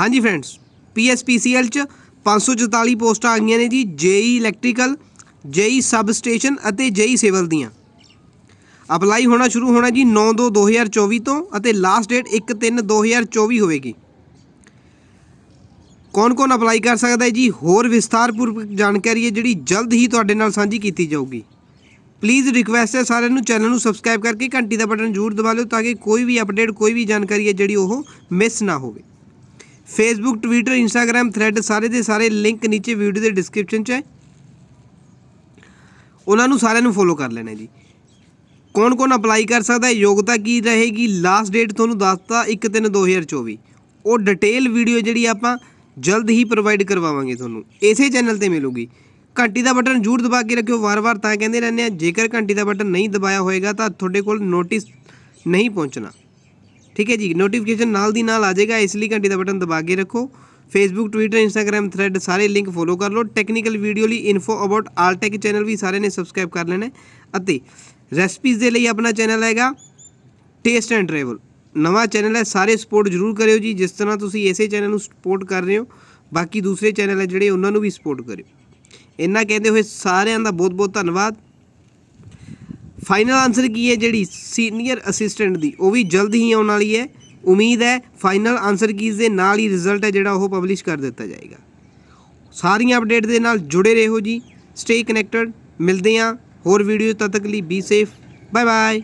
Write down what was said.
ਹਾਂਜੀ friends PSPCL ਚ 544 ਪੋਸਟਾਂ ਆ ਗਈਆਂ ਨੇ ਜੀ, ਜੇਈ ਇਲੈਕਟ੍ਰੀਕਲ ਜੇਈ ਸਬ ਸਟੇਸ਼ਨ ਅਤੇ ਜੇਈ ਸਿਵਲ ਦੀਆਂ। ਅਪਲਾਈ ਹੋਣਾ ਸ਼ੁਰੂ ਹੋਣਾ ਜੀ 9/2/2024 ਤੋਂ ਅਤੇ ਲਾਸਟ ਡੇਟ 1/3/2024 ਹੋਵੇਗੀ। ਕੌਣ-ਕੌਣ ਅਪਲਾਈ ਕਰ ਸਕਦਾ ਹੈ ਜੀ? ਹੋਰ ਵਿਸਥਾਰਪੂਰਵਕ ਜਾਣਕਾਰੀ ਹੈ ਜਿਹੜੀ ਜਲਦ ਹੀ ਤੁਹਾਡੇ ਨਾਲ ਸਾਂਝੀ ਕੀਤੀ ਜਾਊਗੀ। ਪਲੀਜ਼ ਰਿਕੁਐਸਟ ਹੈ ਸਾਰਿਆਂ ਨੂੰ, ਚੈਨਲ ਨੂੰ ਸਬਸਕ੍ਰਾਈਬ ਕਰਕੇ ਘੰਟੀ ਦਾ ਬਟਨ ਜ਼ਰੂਰ ਦਬਾ ਲਿਓ ਤਾਂ ਕਿ ਕੋਈ ਵੀ ਅਪਡੇਟ ਕੋਈ ਵੀ ਜਾਣਕਾਰੀ ਹੈ ਜਿਹੜੀ ਉਹ ਮਿਸ ਨਾ ਹੋਵੇ। ਫੇਸਬੁੱਕ ਟਵਿੱਟਰ ਇੰਸਟਾਗ੍ਰam ਥ੍ਰੈਡ ਸਾਰੇ ਦੇ ਸਾਰੇ ਲਿੰਕ ਨੀਚੇ ਵੀਡੀਓ ਦੇ ਡਿਸਕ੍ਰਿਪਸ਼ਨ 'ਚ ਹੈ। ਉਹਨਾਂ ਨੂੰ ਸਾਰਿਆਂ ਨੂੰ ਫੋਲੋ ਕਰ ਲੈਣਾ ਜੀ। ਕੌਣ ਕੌਣ ਅਪਲਾਈ ਕਰ ਸਕਦਾ ਹੈ, ਯੋਗਤਾ ਕੀ ਰਹੇਗੀ ਲਾਸਟ ਡੇਟ ਤੁਹਾਨੂੰ ਦੱਸਤਾ 1/3/2024 ਉਹ ਡਿਟੇਲ ਵੀਡੀਓ ਜਿਹੜੀ ਆਪਾਂ ਜਲਦ ਹੀ ਪ੍ਰੋਵਾਈਡ ਕਰਵਾਵਾਂਗੇ ਤੁਹਾਨੂੰ। ਇਸੇ ਚੈਨਲ ਤੇ ਮਿਲੂਗੀ। ਘੰਟੀ ਦਾ ਬਟਨ ਜ਼ਰੂਰ ਦਬਾ ਕੇ ਰੱਖਿਓ, ਵਾਰ-ਵਾਰ ਤਾਂ ਕਹਿੰਦੇ ਰਹਿੰਦੇ ਆ ਜੇਕਰ ਘੰਟੀ ਦਾ ਬਟਨ ਨਹੀਂ ਦਬਾਇਆ ਹੋਏਗਾ ਤਾਂ ਤੁਹਾਡੇ ਕੋਲ ਨੋਟਿਸ ਨਹੀਂ ਪਹੁੰਚਣਾ। ਠੀਕ ਹੈ ਜੀ ਨੋਟੀਫਿਕੇਸ਼ਨ ਨਾਲ ਦੀ ਨਾਲ ਆ ਜਾਏਗਾ, ਇਸ ਲਈ ਘੰਟੀ ਦਾ ਬਟਨ ਦਬਾ ਕੇ ਰੱਖੋ। ਫੇਸਬੁੱਕ ਟਵਿੱਟਰ ਇੰਸਟਾਗ੍ਰam ਥ੍ਰੈਡ ਸਾਰੇ ਲਿੰਕ ਫੋਲੋ ਕਰ ਲਓ। ਟੈਕਨੀਕਲ ਵੀਡੀਓ ਲਈ info about all tech channel ਵੀ ਸਾਰੇ ਨੇ ਸਬਸਕ੍ਰਾਈਬ ਕਰ ਲੈਣਾ ਅਤੇ ਰੈਸਪੀਜ਼ ਦੇ ਲਈ ਆਪਣਾ ਚੈਨਲ ਹੈਗਾ ਟੇਸਟ ਐਂਡ ਟਰੈਵਲ ਨਵਾਂ ਚੈਨਲ ਹੈ, ਸਾਰੇ ਸਪੋਰਟ ਜ਼ਰੂਰ ਕਰਿਓ ਜੀ। ਜਿਸ ਤਰ੍ਹਾਂ ਤੁਸੀਂ ਇਸੇ ਚੈਨਲ ਨੂੰ ਸਪੋਰਟ ਕਰ ਰਹੇ ਹੋ, ਬਾਕੀ ਦੂਸਰੇ ਚੈਨਲ ਹੈ ਜਿਹੜੇ ਉਹਨਾਂ ਨੂੰ ਵੀ ਸਪੋਰਟ ਕਰਿਓ। ਇੰਨਾ ਕਹਿੰਦੇ ਹੋਏ ਸਾਰਿਆਂ ਦਾ ਬਹੁਤ ਬਹੁਤ ਧੰਨਵਾਦ। ਫਾਈਨਲ ਆਨਸਰ ਕੀ ਹੈ ਜਿਹੜੀ ਸੀਨੀਅਰ ਅਸਿਸਟੈਂਟ ਦੀ? ਉਹ ਵੀ ਜਲਦ ਹੀ ਆਉਣ ਵਾਲੀ ਹੈ। ਉਮੀਦ ਹੈ ਫਾਈਨਲ ਆਨਸਰ ਕੀਜ਼ ਦੇ ਨਾਲ ਹੀ ਰਿਜ਼ਲਟ ਹੈ ਜਿਹੜਾ ਉਹ ਪਬਲਿਸ਼ ਕਰ ਦਿੱਤਾ ਜਾਏਗਾ। ਸਾਰੀਆਂ ਅਪਡੇਟ ਦੇ ਨਾਲ ਜੁੜੇ ਰਹੋ ਜੀ। ਸਟੇ ਕਨੈਕਟਡ ਮਿਲਦੇ ਹਾਂ। ਹੋਰ ਵੀਡੀਓ ਤਦ ਤੱਕ ਲਈ ਬੀ ਸੇਫ ਬਾਏ ਬਾਏ